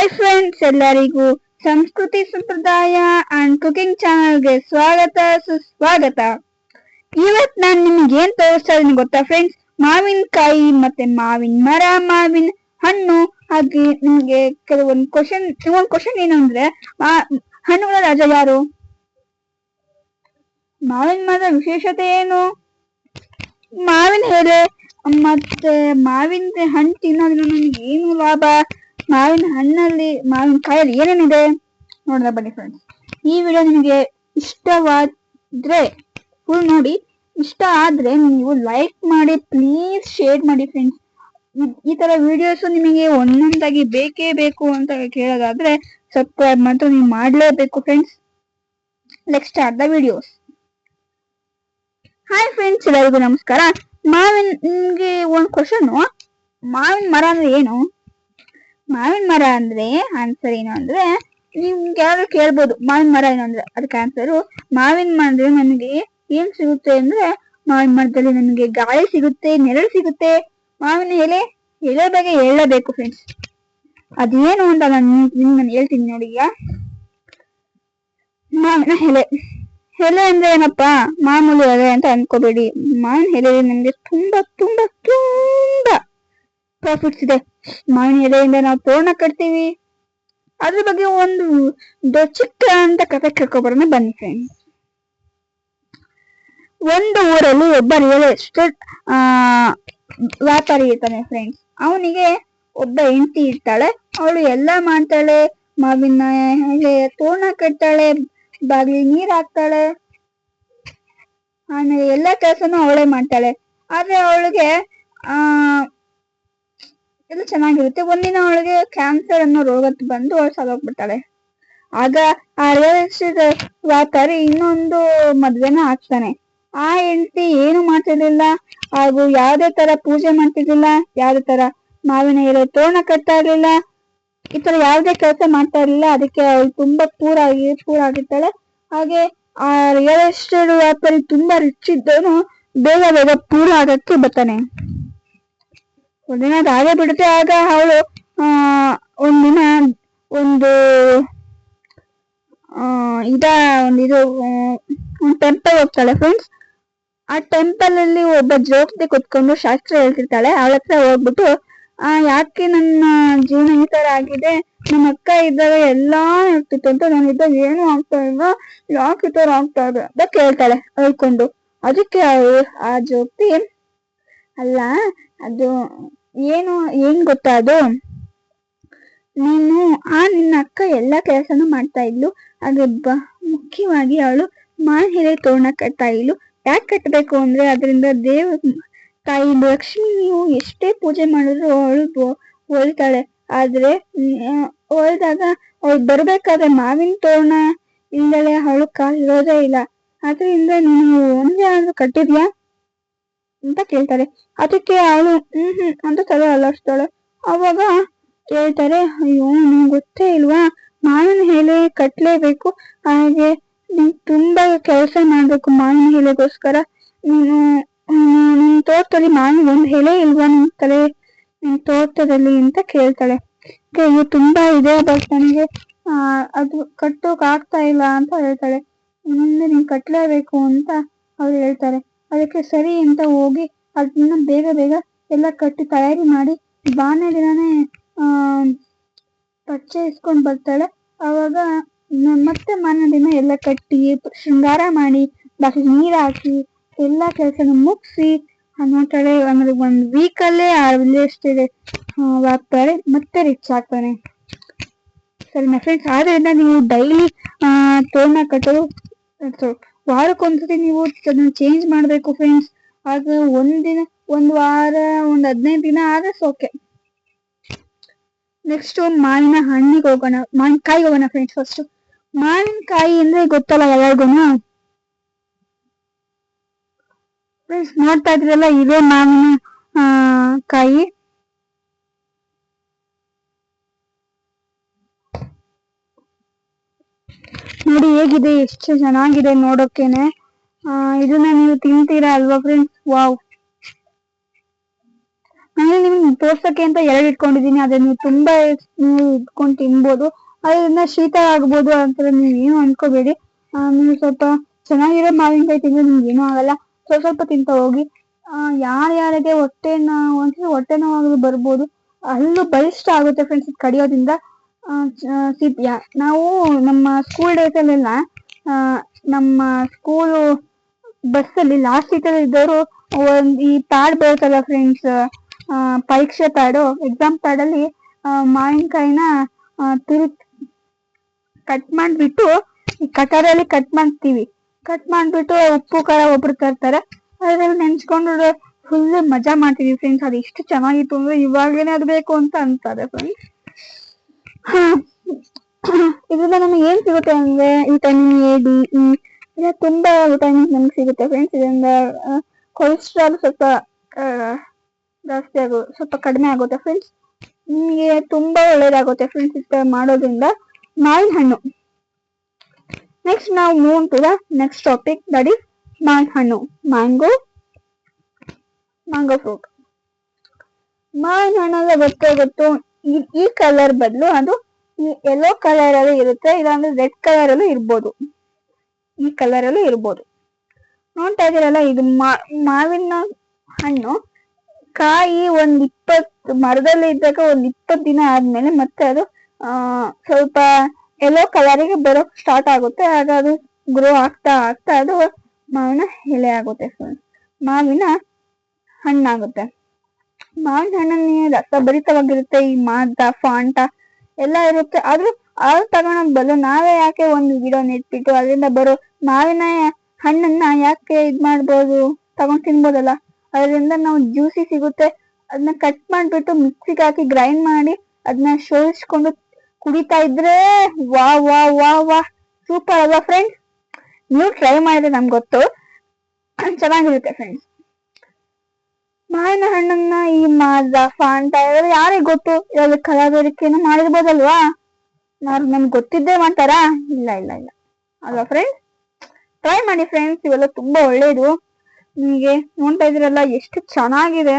Hi friends ಎಲ್ಲರಿಗೂ ಸಂಸ್ಕೃತಿ ಸಂಪ್ರದಾಯ ಅಂಡ್ ಕುಕಿಂಗ್ ಚಾನಲ್ಗೆ ಸ್ವಾಗತ, ಸುಸ್ವಾಗತ. ಇವತ್ ನಾನು ನಿಮ್ಗೆ ಏನ್ ತೋರಿಸ್ತಾ ಇದೀನಿ ಗೊತ್ತಾ ಫ್ರೆಂಡ್ಸ್ ಮಾವಿನಕಾಯಿ ಮತ್ತೆ ಮಾವಿನ ಮರ, ಮಾವಿನ ಹಣ್ಣು. ಹಾಗೆ ನಿಮ್ಗೆ ಕೆಲವೊಂದು ಕ್ವಶನ್ ಒಂದು ಕ್ವಶನ್ ಏನು ಅಂದ್ರೆ ಹಣ್ಣುಗಳ ರಾಜ ಯಾರು? ಮಾವಿನ ಮರದ ವಿಶೇಷತೆ ಏನು? ಮಾವಿನ ಎಲೆ, ಮತ್ತೆ ಮಾವಿನ ಹಣ್ಣು ತಿನ್ನೋದ್ರಿಂದ ನಮ್ಗೆ ಏನು ಲಾಭ? ಮಾವಿನ ಹಣ್ಣಲ್ಲಿ, ಮಾವಿನ ಕಾಯಲ್ಲಿ ಏನೇನಿದೆ? ನೋಡೋಣ ಬನ್ನಿ ಫ್ರೆಂಡ್ಸ್ ಈ ವಿಡಿಯೋ ನಿಮಗೆ ಇಷ್ಟವಾದ್ರೆ ಫುಲ್ ನೋಡಿ. ಇಷ್ಟ ಆದ್ರೆ ನೀವು ಲೈಕ್ ಮಾಡಿ ಪ್ಲೀಸ್ ಶೇರ್ ಮಾಡಿ ಫ್ರೆಂಡ್ಸ್ ಈ ತರ ವಿಡಿಯೋಸ್ ನಿಮಗೆ ಒಂದೊಂದಾಗಿ ಬೇಕೇ ಬೇಕು ಅಂತ ಕೇಳೋದಾದ್ರೆ ಸಬ್ಸ್ಕ್ರೈಬ್ ಮಾತ್ರ ನೀವು ಮಾಡಲೇಬೇಕು friends next are the videos hi friends ಎಲ್ಲರಿಗೂ ನಮಸ್ಕಾರ. ಮಾವಿನ ನಿಮ್ಗೆ ಒಂದು ಕ್ವಶನ್ ಮಾವಿನ ಮರ ಅಂದ್ರೆ ಏನು? ಮಾವಿನ ಮರ ಅಂದ್ರೆ ಆನ್ಸರ್ ಏನು ಅಂದ್ರೆ ನಿಮ್ಗೆ ಯಾರು ಕೇಳ್ಬೋದು. ಮಾವಿನ ಮರ ಏನು ಅಂದ್ರೆ ಅದಕ್ಕೆ ಆನ್ಸರು ಮಾವಿನ ಮರ ನಮಗೆ ಏನ್ ಸಿಗುತ್ತೆ ಅಂದ್ರೆ ಮಾವಿನ ಮರದಲ್ಲಿ ನನಗೆ ಗಾಳಿ ಸಿಗುತ್ತೆ, ನೆರಳು ಸಿಗುತ್ತೆ. ಮಾವಿನ ಎಲೆ ಎಲೆ ಬಗ್ಗೆ ಹೇಳಬೇಕು ಫ್ರೆಂಡ್ಸ್ ಅದೇನು ಅಂತ ನಾನು ನಿಮ್ಗೆ ನಾನು ಹೇಳ್ತೀನಿ ನೋಡಿ ಈಗ. ಮಾವಿನ ಎಲೆ. ಎಲೆ ಅಂದ್ರೆ ಏನಪ್ಪಾ? ಮಾಮೂಲಿ ಎಲೆ ಅಂತ ಅನ್ಕೋಬೇಡಿ. ಮಾವಿನ ಎಲೆ ನಮ್ಗೆ ತುಂಬಾ ತುಂಬಾ ತುಂಬಾ ಪ್ರಾಫಿಟ್ಸ್ ಇದೆ ಮಾವಿನ ಎಲೆಯಿಂದ ನಾವು ತೋರಣ ಕಟ್ತೀವಿ. ಅದ್ರ ಬಗ್ಗೆ ಒಂದು ಚಿಕ್ಕ ಅಂತ ಕಥೆ ಕೇಳ್ಕೊಬರೋಣ, ಬನ್ನಿ ಫ್ರೆಂಡ್ಸ್ ಒಂದು ಊರಲ್ಲಿ ಒಬ್ಬ ರಿಯಲ್ ಎಸ್ಟೇಟ್ ಆ, ವ್ಯಾಪಾರಿ ಇರ್ತಾನೆ ಫ್ರೆಂಡ್ಸ್ ಅವನಿಗೆ ಒಬ್ಬ ಹೆಂಡತಿ ಇರ್ತಾಳೆ. ಅವಳು ಎಲ್ಲ ಮಾಡ್ತಾಳೆ. ಮಾವಿನ ಎಲೆ ತೋರಣ ಕಟ್ತಾಳೆ. ಬಾಗಿಲಿ ನೀರ್ ಹಾಕ್ತಾಳೆ. ಆಮೇಲೆ ಎಲ್ಲಾ ಕೆಲಸನೂ ಅವಳೇ ಮಾಡ್ತಾಳೆ. ಆದ್ರೆ ಅವಳಿಗೆ, ಆ ಚೆನ್ನಾಗಿರುತ್ತೆ. ಒಂದಿನ ಅವಳಿಗೆ ಕ್ಯಾನ್ಸರ್ ಅನ್ನೋ ರೋಗ ಬಂದು ಅವಳು ಸತ್ತೋಗ್ಬಿಡ್ತಾಳೆ ಆಗ ಆ ರಿಯಲ್ ಎಸ್ಟೇಟ್ ವ್ಯಾಪಾರಿ ಇನ್ನೊಂದು ಮದ್ವೆನ ಆಗ್ತಾನೆ ಆ ಹೆಂಡತಿ ಏನು ಮಾಡ್ತಿರ್ಲಿಲ್ಲ. ಹಾಗೂ ಯಾವ್ದೇ ತರ ಪೂಜೆ ಮಾಡ್ತಿರ್ಲಿಲ್ಲ. ಯಾವ್ದೇ ತರ ಮಾವಿನ ಎಲೆ ತೋರಣ ಕಟ್ತಾ ಇರ್ಲಿಲ್ಲ. ಈ ತರ ಯಾವ್ದೇ ಕೆಲಸ ಮಾಡ್ತಾ ಇರ್ಲಿಲ್ಲ. ಅದಕ್ಕೆ ಅವಳು ತುಂಬಾ ಪೂರ್ ಆಗಿರ್ತಾಳೆ. ಹಾಗೆ ಆ ರಿಯಲ್ ಎಸ್ಟೇಟ್ ವ್ಯಾಪಾರಿ ತುಂಬಾ ರಿಚ್ ಇದ್ದವನು ಬೇಗ ಬೇಗ ಪೂರ ಆಗಕ್ಕೆ ಬರ್ತಾನೆ. ಒಂದಿನ ಹಾಗೆ ಬಿಡುತ್ತೆ ಆಗ ಅವಳು, ಆ, ಒಂದಿನ ಒಂದು, ಆ, ಇದ ಒಂದು ಇದು ಒಂದು ಟೆಂಪಲ್ ಹೋಗ್ತಾಳೆ ಫ್ರೆಂಡ್ಸ್ ಆ ಟೆಂಪಲ್ ಅಲ್ಲಿ ಒಬ್ಬ ಜೋಕ್ತಿ ಕುತ್ಕೊಂಡು ಶಾಸ್ತ್ರ ಹೇಳ್ತಿರ್ತಾಳೆ. ಅವಳ ಹತ್ರ ಹೋಗ್ಬಿಟ್ಟು, ಆ, ಯಾಕೆ ನನ್ನ ಜೀವನ ಈ ತರ ಆಗಿದೆ ನಮ್ಮ ಅಕ್ಕ ಇದ್ದಾಗ ಎಲ್ಲಾ ಇರ್ತಿತ್ತು ಅಂತ ನಾನು ಇದ್ದಾಗ ಏನು ಆಗ್ತಾ ಇಲ್ಲ. ಯಾಕೆ ಈ ತರ ಆಗ್ತಾ ಇದೆ? ಅಂತ ಕೇಳ್ತಾಳೆ ಹೇಳ್ಕೊಂಡು. ಅದಕ್ಕೆ ಆ ಜೋಕ್ತಿ ಅಲ್ಲ, ಅದು ಏನು, ಏನ್ ಗೊತ್ತಾ ಅದು? ನೀನು, ಆ ನಿನ್ನ ಅಕ್ಕ ಎಲ್ಲಾ ಕೆಲಸನೂ ಮಾಡ್ತಾ ಇದ್ಲು. ಆದ್ರೆ ಬ, ಮುಖ್ಯವಾಗಿ ಅವಳು ಎಲೆ ತೋರಣ ಕಟ್ತಾ ಇದ್ಲು. ಯಾಕೆ ಕಟ್ಟಬೇಕು ಅಂದ್ರೆ ಅದರಿಂದ ದೇವ, ತಾಯಿ ಲಕ್ಷ್ಮಿ ನೀವು ಎಷ್ಟೇ ಪೂಜೆ ಮಾಡಿದ್ರು ಅವಳು ಹೊಲ್ತಾಳೆ ಆದ್ರೆ ಹೊಲ್ದಾಗ ಅವಳು ಬರ್ಬೇಕಾದ್ರೆ ಮಾವಿನ ತೋರಣ ಇಲ್ದಲೆ ಅವಳು ಇರೋದೇ ಇಲ್ಲ. ಅದರಿಂದ ನೀನು ಒಂದೇ ಆದ್ರೂ ಕಟ್ಟಿದ್ಯಾ? ಅಂತ ಕೇಳ್ತಾರೆ. ಅದಕ್ಕೆ ಅವಳು, ಹ್ಮ್ ಹ್ಮ್, ಅಂತ ತಲೆ ಅಲ್ಲಾಡ್ಸ್ತಾಳೆ. ಅವಾಗ ಹೇಳ್ತಾರೆ ಅಯ್ಯೋ ನಿಮ್ಗೆ ಗೊತ್ತೇ ಇಲ್ವಾ? ಮಾವಿನ ಎಲೆ ಕಟ್ಲೇಬೇಕು. ಹಾಗೆ ನೀನ್ ತುಂಬಾ ಕೆಲಸ ಮಾಡ್ಬೇಕು ಮಾವಿನ ಎಲೆಗೋಸ್ಕರ. ನೀನು, ನಿನ್ ತೋಟದಲ್ಲಿ ಮಾವಿನ ಒಂದ್ ಎಲೆ ಇಲ್ವಾ ನಿನ್ ತಲೆ, ನಿನ್ ತೋಟದಲ್ಲಿ? ಅಂತ ಕೇಳ್ತಾಳೆ. ಅಯ್ಯೋ ತುಂಬಾ ಇದೆ ಬಟ್ ನನಗೆ. ಆ, ಅದು ಕಟ್ಟೋಕ್ ಆಗ್ತಾ ಇಲ್ಲ, ಅಂತ ಹೇಳ್ತಾಳೆ. ಮುಂದೆ ನೀನ್ ಕಟ್ಲೇಬೇಕು, ಅಂತ ಅವ್ರು ಹೇಳ್ತಾರೆ. ಅದಕ್ಕೆ ಸರಿ ಅಂತ ಹೋಗಿ ಅದನ್ನ ಬೇಗ ಬೇಗ ಎಲ್ಲ ಕಟ್ಟಿ ತಯಾರಿ ಮಾಡಿ ಬಾನೆ ದಿನನೇ, ಆ ಪಚ್ಚೆ ಇಸ್ಕೊಂಡ್ ಬರ್ತಾಳೆ. ಅವಾಗ ಮತ್ತೆ ಮಾರನೇ ದಿನ ಎಲ್ಲ ಕಟ್ಟಿ, ಶೃಂಗಾರ ಮಾಡಿ, ಬಾಕಿ ನೀರ್ ಹಾಕಿ, ಎಲ್ಲಾ ಕೆಲಸನ ಮುಗಿಸಿ ನೋಡ್ತಾಳೆ ಆಮೇಲೆ ಒಂದ್ ವೀಕ್ ಅಲ್ಲೇ ಆ ಇದೆ ವ್ಯಾಪಾರಿ ಮತ್ತೆ ರಿಚ್ ಆಗ್ತಾನೆ. ಸರಿನಾ ಫ್ರೆಂಡ್ಸ್ ಆದ್ರಿಂದ ನೀವು ಡೈಲಿ ತೋರಣ ಕಟ್ಟೋದು ವಾರಕ್ಕೊಂದ್ಸತಿ ನೀವು ಅದನ್ನ ಚೇಂಜ್ ಮಾಡ್ಬೇಕು ಫ್ರೆಂಡ್ಸ್ ಆಗ ಒಂದಿನ ಒಂದ್ ವಾರ, ಒಂದ್ ಹದಿನೈದು ದಿನ ಆದ್ರೆ ಸೋಕೆ ನೆಕ್ಸ್ಟ್ ಮಾವಿನ ಹಣ್ಣಿಗೆ ಹೋಗೋಣ. ಮಾವಿನಕಾಯಿಗೆ ಹೋಗೋಣ ಫ್ರೆಂಡ್ಸ್ ಫಸ್ಟ್ ಮಾವಿನಕಾಯಿ ಅಂದ್ರೆ ಗೊತ್ತಲ್ಲ ಯಾವಾಗೂನು ಫ್ರೆಂಡ್ಸ್ ನೋಡ್ತಾ ಇದ್ರಲ್ಲ ಇದೇ ಮಾವಿನ ಕಾಯಿ. ನೋಡಿ ಹೇಗಿದೆ, ಎಷ್ಟು ಚೆನ್ನಾಗಿದೆ ನೋಡೋಕೆನೆ ಆ, ಇದನ್ನ ನೀವು ತಿಂತೀರಾ ಅಲ್ವಾ ಫ್ರೆಂಡ್ಸ್ ವಾವ್ ನಾನು ನಿಮ್ಗೆ ತೋರ್ಸಕ್ಕೆ ಅಂತ ಎರಡು ಇಟ್ಕೊಂಡಿದೀನಿ ಅದನ್ನ ನೀವು ತುಂಬಾ ನೀವು ಇಟ್ಕೊಂಡು ತಿನ್ಬೋದು. ಅದರಿಂದ ಶೀತ ಆಗ್ಬೋದು ಅಂತ ನೀವು ಏನು ಅನ್ಕೋಬೇಡಿ. ನೀವು ಸ್ವಲ್ಪ ಚೆನ್ನಾಗಿರೋ ಮಾವಿನಕಾಯಿ ತಿಂದ್ರೆ ನಿಮ್ಗೆ ಏನೂ ಆಗಲ್ಲ. ಸ್ವಲ್ಪ ಸ್ವಲ್ಪ ತಿಂತ ಹೋಗಿ. ಯಾರ್ಯಾರಿಗೆ ಹೊಟ್ಟೆ ನೋವು ಹೊಟ್ಟೆ ನೋವಾಗಲು ಬರ್ಬೋದು. ಅಲ್ಲೂ ಬಲಿಷ್ಠ ಆಗುತ್ತೆ ಫ್ರೆಂಡ್ಸ್ ಕಡಿಯೋದ್ರಿಂದ. ನಾವು ನಮ್ಮ ಸ್ಕೂಲ್ ಡೇಸಲ್ಲೆಲ್ಲ ನಮ್ಮ ಸ್ಕೂಲು ಬಸ್ಸಲ್ಲಿ ಲಾಸ್ಟ್ ಸೀಟಲ್ಲಿ ಇದ್ದವರು ಒಂದ್ ಈ ಪ್ಯಾಡ್ ಬರುತ್ತಲ್ಲ ಫ್ರೆಂಡ್ಸ್ ಪರೀಕ್ಷೆ ಪ್ಯಾಡು ಎಕ್ಸಾಮ್ ಪ್ಯಾಡಲ್ಲಿ ಮಾವಿನಕಾಯಿನ ತಿರು ಕಟ್ ಮಾಡ್ಬಿಟ್ಟು ಕಟಾರಲ್ಲಿ ಕಟ್ ಮಾಡ್ತೀವಿ. ಕಟ್ ಮಾಡ್ಬಿಟ್ಟು ಉಪ್ಪು, ಖಾರ ಒಬ್ರು ತರ್ತಾರೆ. ಅದರಲ್ಲಿ ನೆನ್ಸ್ಕೊಂಡು ಫುಲ್ ಮಜಾ ಮಾಡ್ತೀವಿ ಫ್ರೆಂಡ್ಸ್ ಅದು ಎಷ್ಟು ಚೆನ್ನಾಗಿತ್ತು ಅಂದ್ರೆ ಇವಾಗೇನೆ ಅದು ಬೇಕು ಅಂತ ಅಂತಾರೆ ಫ್ರೆಂಡ್ಸ್ ಇದರಿಂದ ನಮಗೆ ಏನ್ ಸಿಗುತ್ತೆ ಅಂದ್ರೆ ವಿಟಮಿನ್ ಎ ಡಿ ಇ ಇಲ್ಲ ತುಂಬಾ ವಿಟಮಿನ್ಸ್ ನಮ್ಗೆ ಸಿಗುತ್ತೆ ಫ್ರೆಂಡ್ಸ್ ಇದರಿಂದ ಕೊಲೆಸ್ಟ್ರಾಲ್ ಸ್ವಲ್ಪ ಜಾಸ್ತಿ ಆಗೋ, ಸ್ವಲ್ಪ ಕಡಿಮೆ ಆಗುತ್ತೆ ಫ್ರೆಂಡ್ಸ್ ನಿಮಗೆ ತುಂಬಾ ಒಳ್ಳೇದಾಗುತ್ತೆ ಫ್ರೆಂಡ್ಸ್ ಇಷ್ಟ ಮಾಡೋದ್ರಿಂದ. ಮಾವಿನ ಹಣ್ಣು ನೆಕ್ಸ್ಟ್ ನಾವು move to next topic that is ಮಾವಿನ ಹಣ್ಣು ಮ್ಯಾಂಗೋ ಮ್ಯಾಂಗೋ ಫ್ರೂಟ್ ಮಾವಿನ ಹಣ್ಣೆಲ್ಲ ಗೊತ್ತೇ ಗೊತ್ತು. ಈ- ಕಲರ್ ಬದಲು ಅದು ಯೆಲ್ಲೋ ಕಲರ್ ಅಲ್ಲಿ ಇರುತ್ತೆ, ಇಲ್ಲಾಂದ್ರೆ ರೆಡ್ ಕಲರ್ ಅಲ್ಲೂ ಇರ್ಬೋದು. ಈ ಕಲರ್ ಅಲ್ಲೂ ಇರ್ಬೋದು. ನೋಡ್ತಾ ಇದೀರಲ್ಲ ಇದು ಮಾವಿನ ಹಣ್ಣು. ಕಾಯಿ ಒಂದ್ ಇಪ್ಪತ್ ಮರದಲ್ಲಿ ಇದ್ದಾಗ ಒಂದ್ ಇಪ್ಪತ್ತು ದಿನ ಆದ್ಮೇಲೆ ಮತ್ತೆ ಅದು, ಆ, ಸ್ವಲ್ಪ ಯೆಲ್ಲೋ ಕಲರಿಗೆ ಬರೋಕ್ ಸ್ಟಾರ್ಟ್ ಆಗುತ್ತೆ. ಆಗ ಅದು ಗ್ರೋ ಆಗ್ತಾ ಆಗ್ತಾ ಅದು ಮಾವಿನ ಎಲೆ ಆಗುತ್ತೆ. ಮಾವಿನ ಹಣ್ಣಾಗುತ್ತೆ. ಮಾವಿನ ಹಣ್ಣನ್ನ ರಸಭರಿತವಾಗಿರುತ್ತೆ ಈ ಮಾದ, ಫಾಂಟ ಎಲ್ಲ ಇರುತ್ತೆ. ಆದ್ರೂ ಅದು ತಗೊಳಕ್ ಬದಲು ನಾವೇ ಯಾಕೆ ಒಂದು ಗಿಡ ನೆಟ್ಬಿಟ್ಟು ಅದರಿಂದ ಬರೋ ಮಾವಿನ ಹಣ್ಣನ್ನ ಯಾಕೆ ಇದ್ ಮಾಡ್ಬೋದು? ತಗೊಂಡ್ ತಿನ್ಬೋದಲ್ಲ. ಅದರಿಂದ ನಾವು ಜ್ಯೂಸಿ ಸಿಗುತ್ತೆ. ಅದನ್ನ ಕಟ್ ಮಾಡ್ಬಿಟ್ಟು ಮಿಕ್ಸಿಗೆ ಹಾಕಿ ಗ್ರೈಂಡ್ ಮಾಡಿ ಅದನ್ನ ಶೋಧಿಸ್ಕೊಂಡು ಕುಡಿತಾ ಇದ್ರೆ ವಾ ವಾ ವಾ ವಾ. ಸೂಪರ್ ಅಲ್ವಾ ಫ್ರೆಂಡ್ಸ್ ನೀವು ಟ್ರೈ ಮಾಡಿದ್ರೆ ನಮ್ಗೆ ಗೊತ್ತು. ಚೆನ್ನಾಗಿರುತ್ತೆ ಫ್ರೆಂಡ್ಸ್ ಮಾವಿನ ಹಣ್ಣನ್ನ ಈ ಮಾಜ ಫಾಂಟ ಯಾರಿಗ್ ಗೊತ್ತು? ಇವಾಗ ಕಲಬೆರಕೆನ ಮಾಡಿರ್ಬೋದಲ್ವಾ? ನಾವ್ ನಮ್ಗೆ ಗೊತ್ತಿದ್ದೇ ಮಾಡ್ತಾರಾ ಇಲ್ಲ ಇಲ್ಲ ಇಲ್ಲ. ಅಲ್ವಾ ಫ್ರೆಂಡ್ಸ್ ಟ್ರೈ ಮಾಡಿ ಫ್ರೆಂಡ್ಸ್ ಇವೆಲ್ಲ ತುಂಬಾ ಒಳ್ಳೇದು. ನಿಮಗೆ ನೋಡ್ತಾ ಇದ್ರಲ್ಲ ಎಷ್ಟು ಚೆನ್ನಾಗಿದೆ.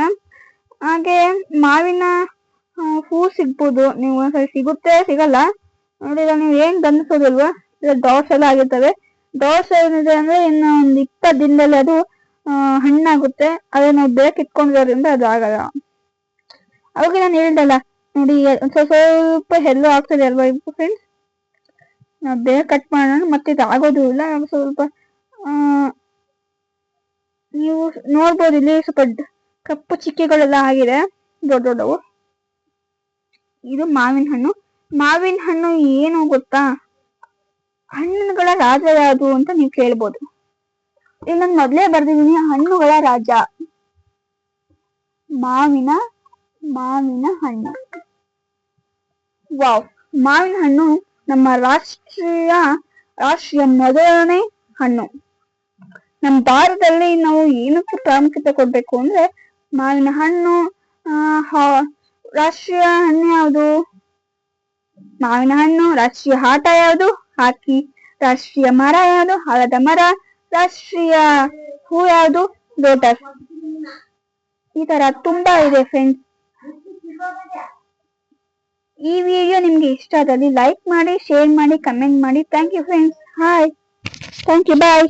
ಹಾಗೆ ಮಾವಿನ ಹೂ ಸಿಗ್ಬೋದು. ನೀವು ಒಂದ್ಸರಿ ಸಿಗುತ್ತೆ, ಸಿಗಲ್ಲ. ನೋಡಿ ನೀವು ಏನ್ ಗಮನಿಸೋದಲ್ವಾ ಡಾಟ್ಸ್ ಎಲ್ಲ ಆಗಿರ್ತವೆ. ಡಾಟ್ಸ್ ಏನಿದೆ ಅಂದ್ರೆ ಇನ್ನು ಒಂದ್ ಇಪ್ಪತ್ತು ದಿನದಲ್ಲಿ ಅದು ಹಣ್ಣಾಗುತ್ತೆ. ಅದನ್ನ ನಾವು ಬೇಕ್ ಇಟ್ಕೊಂಡಿರೋದ್ರಿಂದ ಅದು ಆಗಲ್ಲ. ಅವಾಗ ನಾನು ಹೇಳ್ದಲ್ಲ, ನೋಡಿ, ಸ್ವಲ್ಪ ಸ್ವಲ್ಪ ಹೆಲ್ಲು ಆಗ್ತದೆ ಅಲ್ವಾ ಫ್ರೆಂಡ್ಸ್ ನಾವು ಬೇಗ ಕಟ್ ಮಾಡೋಣ, ಮತ್ತೆ ಇದು ಆಗೋದು ಇಲ್ಲ. ಸ್ವಲ್ಪ ನೀವು ನೋಡ್ಬೋದು ಇಲ್ಲಿ ಸ್ವಲ್ಪ ಕಪ್ಪು ಚಿಕ್ಕೆಗಳೆಲ್ಲ ಆಗಿದೆ. ದೊಡ್ಡ ದೊಡ್ಡವು. ಇದು ಮಾವಿನ ಹಣ್ಣು. ಮಾವಿನ ಹಣ್ಣು ಏನು ಗೊತ್ತಾ? ಹಣ್ಣುಗಳ ರಾಜ ಯಾವುದು ಅಂತ ನೀವು ಕೇಳ್ಬೋದು. ಇಲ್ಲಿ ನಾನು ಮೊದ್ಲೇ ಬರ್ದಿದ್ದೀನಿ ಹಣ್ಣುಗಳ ರಾಜ. ಮಾವಿನ ಮಾವಿನ ಹಣ್ಣು. ವಾವ್. ಮಾವಿನ ಹಣ್ಣು ನಮ್ಮ ರಾಷ್ಟ್ರೀಯ ರಾಷ್ಟ್ರೀಯ ಮೊದಲನೇ ಹಣ್ಣು. ನಮ್ಮ ಭಾರತದಲ್ಲಿ ನಾವು ಏನಕ್ಕೆ ಪ್ರಾಮುಖ್ಯತೆ ಕೊಡ್ಬೇಕು ಅಂದ್ರೆ ಮಾವಿನ ಹಣ್ಣು ಆ, ರಾಷ್ಟ್ರೀಯ ಹಣ್ಣು ಯಾವುದು? ಮಾವಿನ ಹಣ್ಣು ರಾಷ್ಟ್ರೀಯ ಆಟ ಯಾವುದು? ಹಾಕಿ. ರಾಷ್ಟ್ರೀಯ ಮರ ಯಾವುದು? ಹಳದ ಮರ ರಾಷ್ಟ್ರೀಯ ಹೂ ಯಾವುದು ಲೋಟಸ್ ಈ ತರ ತುಂಬಾ ಇದೆ ಫ್ರೆಂಡ್ಸ್ ಈ ವಿಡಿಯೋ ನಿಮ್ಗೆ ಇಷ್ಟ ಆದಲ್ಲಿ ಲೈಕ್ ಮಾಡಿ ಶೇರ್ ಮಾಡಿ ಕಮೆಂಟ್ ಮಾಡಿ. Thank you friends hi thank you bye